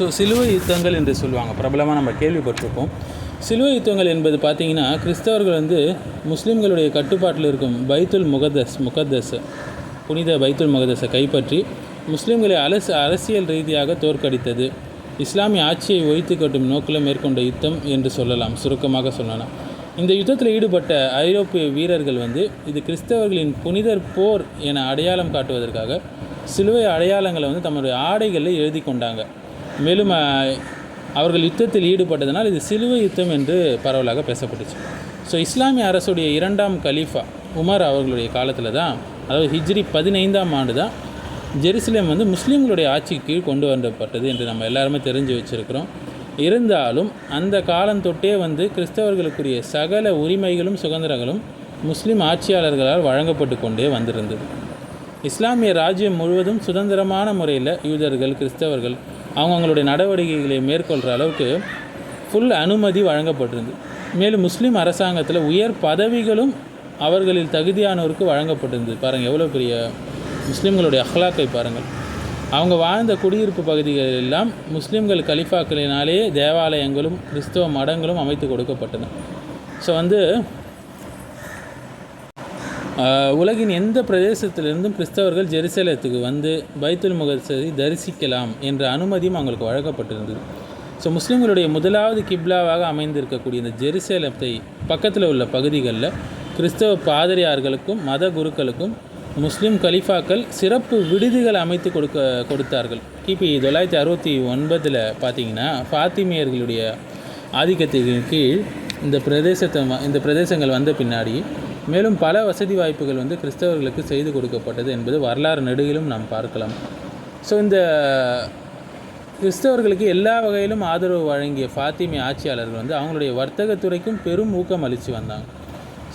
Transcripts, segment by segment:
So சிலுவை யுத்தங்கள் என்று சொல்லுவாங்க. பிரபலமாக நம்ம கேள்விப்பட்டிருப்போம். சிலுவை யுத்தங்கள் என்பது பார்த்திங்கன்னா கிறிஸ்தவர்கள் வந்து முஸ்லீம்களுடைய கட்டுப்பாட்டில் இருக்கும் பைத்துல் முகதஸ் முகதஸ் புனித பைத்துல் முகதஸை கைப்பற்றி முஸ்லீம்களை அரசு அரசியல் ரீதியாக தோற்கடித்தது. இஸ்லாமிய ஆட்சியை ஒழித்து கட்டும் நோக்கில் மேற்கொண்ட யுத்தம் என்று சொல்லலாம். சுருக்கமாக சொல்லலாம். இந்த யுத்தத்தில் ஈடுபட்ட ஐரோப்பிய வீரர்கள் வந்து இது கிறிஸ்தவர்களின் புனிதர் போர் என அடையாளம் காட்டுவதற்காக சிலுவை அடையாளங்களை வந்து தம்முடைய ஆடைகளில் எழுதி கொண்டாங்க. மேலும் அவர்கள் யுத்தத்தில் ஈடுபட்டதனால் இது சிலுவை யுத்தம் என்று பரவலாக பேசப்பட்டுச்சு. ஸோ இஸ்லாமிய அரசுடைய இரண்டாம் கலீஃபா உமர் அவர்களுடைய காலத்தில் தான் அதாவது ஹிஜ்ரி பதினைந்தாம் ஆண்டு தான் ஜெருசலேம் வந்து முஸ்லீம்களுடைய ஆட்சிக்கு கீழ் கொண்டு வரப்பட்டது என்று நம்ம எல்லாருமே தெரிஞ்சு வச்சுருக்கிறோம். இருந்தாலும் அந்த காலம் தொட்டே வந்து கிறிஸ்தவர்களுக்குரிய சகல உரிமைகளும் சுதந்திரங்களும் முஸ்லீம் ஆட்சியாளர்களால் வழங்கப்பட்டு கொண்டே வந்திருந்தது. இஸ்லாமிய ராஜ்யம் முழுவதும் சுதந்திரமான முறையில் யூதர்கள் கிறிஸ்தவர்கள் அவங்கவுங்களுடைய நடவடிக்கைகளை மேற்கொள்கிற அளவுக்கு ஃபுல் அனுமதி வழங்கப்பட்டிருந்தது மேலும் முஸ்லீம் அரசாங்கத்தில் உயர் பதவிகளும் அவர்களில் தகுதியானோருக்கு வழங்கப்பட்டிருந்தது பாருங்கள் எவ்வளோ பெரிய முஸ்லீம்களுடைய அஹ்லாக்கை பாருங்கள். அவங்க வாழ்ந்த குடியிருப்பு பகுதிகள் எல்லாம் முஸ்லீம்கள் கலிஃபாக்களினாலேயே தேவாலயங்களும் கிறிஸ்தவ மடங்களும் அமைத்து கொடுக்கப்பட்டன. ஸோ வந்து உலகின் எந்த பிரதேசத்திலிருந்தும் கிறிஸ்தவர்கள் ஜெருசலேத்துக்கு வந்து பைத்துல் முகத்தை தரிசிக்கலாம் என்ற அனுமதியும் அவங்களுக்கு வழங்கப்பட்டிருந்தது. ஸோ முஸ்லீம்களுடைய முதலாவது கிப்லாவாக அமைந்திருக்கக்கூடிய இந்த ஜெருசலேத்தை பக்கத்தில் உள்ள பகுதிகளில் கிறிஸ்தவ பாதிரியார்களுக்கும் மத குருக்களுக்கும் முஸ்லீம் கலிஃபாக்கள் சிறப்பு விடுதிகள் அமைத்து கொடுக்க கொடுத்தார்கள். கிபி தொள்ளாயிரத்தி அறுபத்தி ஒன்பதில் பார்த்தீங்கன்னா ஃபாத்திமியர்களுடைய ஆதிக்கத்தின் கீழ் இந்த பிரதேசத்தை இந்த பிரதேசங்கள் வந்த பின்னாடி மேலும் பல வசதி வாய்ப்புகள் வந்து கிறிஸ்தவர்களுக்கு செய்து கொடுக்கப்பட்டது என்பது வரலாறு நெடுகிலும் நாம் பார்க்கலாம். ஸோ இந்த கிறிஸ்தவர்களுக்கு எல்லா வகையிலும் ஆதரவு வழங்கிய ஃபாத்திமி ஆட்சியாளர்கள் வந்து அவங்களுடைய வர்த்தகத்துறைக்கும் பெரும் ஊக்கம் அளித்து வந்தாங்க.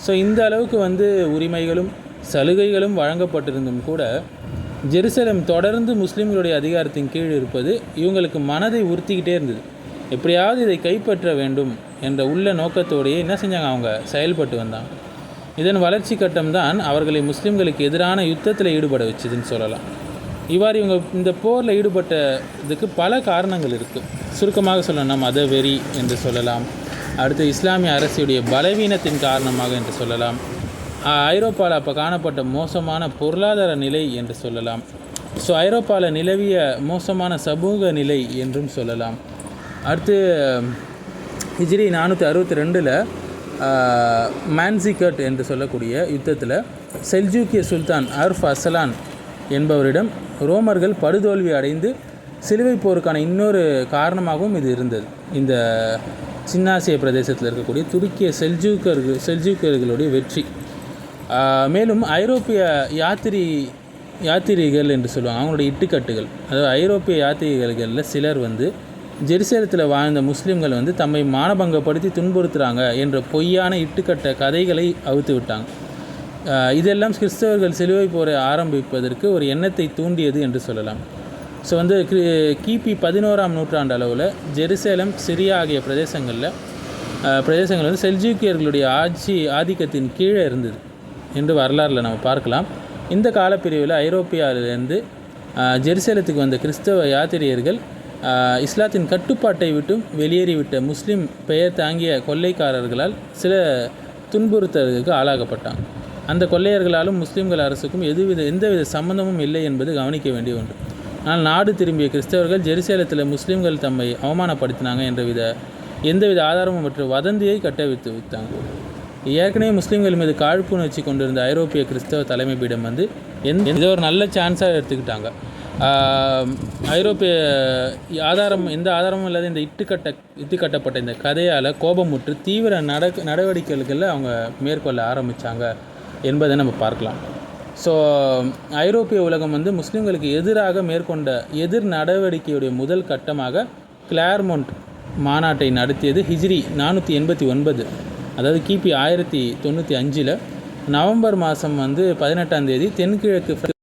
ஸோ இந்த அளவுக்கு வந்து உரிமைகளும் சலுகைகளும் வழங்கப்பட்டிருந்தும் கூட ஜெருசலம் தொடர்ந்து முஸ்லீம்களுடைய அதிகாரத்தின் கீழ் இருப்பது இவங்களுக்கு மனதை உறுத்திக்கிட்டே இருந்தது. எப்படியாவது இதை கைப்பற்ற வேண்டும் என்ற உள்ள நோக்கத்தோடையே என்ன செஞ்சாங்க? அவங்க செயல்பட்டு வந்தாங்க. இதன் வளர்ச்சி கட்டம்தான் அவர்களை முஸ்லீம்களுக்கு எதிரான யுத்தத்தில் ஈடுபட வச்சதுன்னு சொல்லலாம். இவ்வாறு இவங்க இந்த போரில் ஈடுபட்டதுக்கு பல காரணங்கள் இருக்குது சுருக்கமாக சொல்லணும் மத வெறி என்று சொல்லலாம். அடுத்து இஸ்லாமிய அரசுடைய பலவீனத்தின் காரணமாக என்று சொல்லலாம். ஐரோப்பாவில் அப்போ காணப்பட்ட மோசமான பொருளாதார நிலை என்று சொல்லலாம். ஸோ ஐரோப்பாவில் நிலவிய மோசமான சமூக நிலை என்றும் சொல்லலாம். அடுத்து ஹிஜ்ரி நானூற்றி அறுபத்தி ரெண்டில் மான்சிகட் என்று சொல்லக்கூடிய யுத்தத்தில் செல்ஜூக்கிய சுல்தான் அர்ஃப் அசலான் என்பவரிடம் ரோமர்கள் படுதோல்வி அடைந்து சிலுவை போருக்கான இன்னொரு காரணமாகவும் இது இருந்தது. இந்த சின்னாசிய பிரதேசத்தில் இருக்கக்கூடிய துருக்கிய செல்ஜூக்கர்கள் செல்ஜூக்கர்களுடைய வெற்றி. மேலும் ஐரோப்பிய யாத்திரி யாத்திரிகள் என்று சொல்லுவாங்க அவங்களுடைய இட்டுக்கட்டுகள். அதாவது ஐரோப்பிய யாத்திரிகளில் சிலர் வந்து ஜெருசலத்தில் வாழ்ந்த முஸ்லீம்கள் வந்து தம்மை மானபங்கப்படுத்தி துன்புறுத்துகிறாங்க என்ற பொய்யான இட்டுக்கட்ட கதைகளை அவுத்து விட்டாங்க. இதெல்லாம் கிறிஸ்தவர்கள் சிலுவை போரை ஆரம்பிப்பதற்கு ஒரு எண்ணத்தை தூண்டியது என்று சொல்லலாம். ஸோ வந்து கிபி பதினோராம் நூற்றாண்டு அளவில் ஜெருசலம் சிரியா ஆகிய பிரதேசங்களில் பிரதேசங்கள் வந்து செல்ஜூக்கியர்களுடைய ஆட்சி ஆதிக்கத்தின் கீழே இருந்தது என்று வரலாறில் நம்ம பார்க்கலாம். இந்த காலப்பிரிவில் ஐரோப்பியாவிலிருந்து ஆஹ் ஜெருசலத்துக்கு வந்த கிறிஸ்தவ யாத்திரியர்கள் இஸ்லாத்தின் கட்டுப்பாட்டை விட்டும் வெளியேறிவிட்ட முஸ்லீம் பெயர் தாங்கிய கொள்ளைக்காரர்களால் சில துன்புறுத்தலுக்கு ஆளாகப்பட்டாங்க அந்த கொள்ளையர்களாலும் முஸ்லீம்கள் அரசுக்கும் எதுவித எந்தவித சம்பந்தமும் இல்லை என்பது கவனிக்க வேண்டிய ஒன்று. ஆனால் நாடு திரும்பிய கிறிஸ்தவர்கள் ஜெருசலேத்தில் முஸ்லீம்கள் தம்மை அவமானப்படுத்தினாங்க என்ற வித எந்தவித ஆதாரமும் மற்றும் வதந்தியை கட்டவித்து விட்டாங்க. ஏற்கனவே முஸ்லீம்கள் மீது காழ்ப்புணர்ச்சி கொண்டிருந்த ஐரோப்பிய கிறிஸ்தவ தலைமை பீடம் வந்து எந்த இதை ஒரு நல்ல சான்ஸாக எடுத்துக்கிட்டாங்க. ஐரோப்பிய ஆதாரம் எந்த ஆதாரமும் இல்லாத இந்த இட்டுக்கட்ட இட்டுக்கட்டப்பட்ட இந்த கதையால் கோபமுற்று தீவிர நட நடவடிக்கைகளில் அவங்க மேற்கொள்ள ஆரம்பித்தாங்க என்பதை நம்ம பார்க்கலாம். ஸோ ஐரோப்பிய உலகம் வந்து முஸ்லீம்களுக்கு எதிராக மேற்கொண்ட எதிர் நடவடிக்கையுடைய முதல் கட்டமாக கிளார்மொண்ட் மாநாட்டை நடத்தியது ஹிஜ்ரி நானூற்றி எண்பத்தி ஒன்பது அதாவது கிபி ஆயிரத்தி தொண்ணூற்றி அஞ்சில். நவம்பர் மாதம் வந்து பதினெட்டாம் தேதி தென்கிழக்கு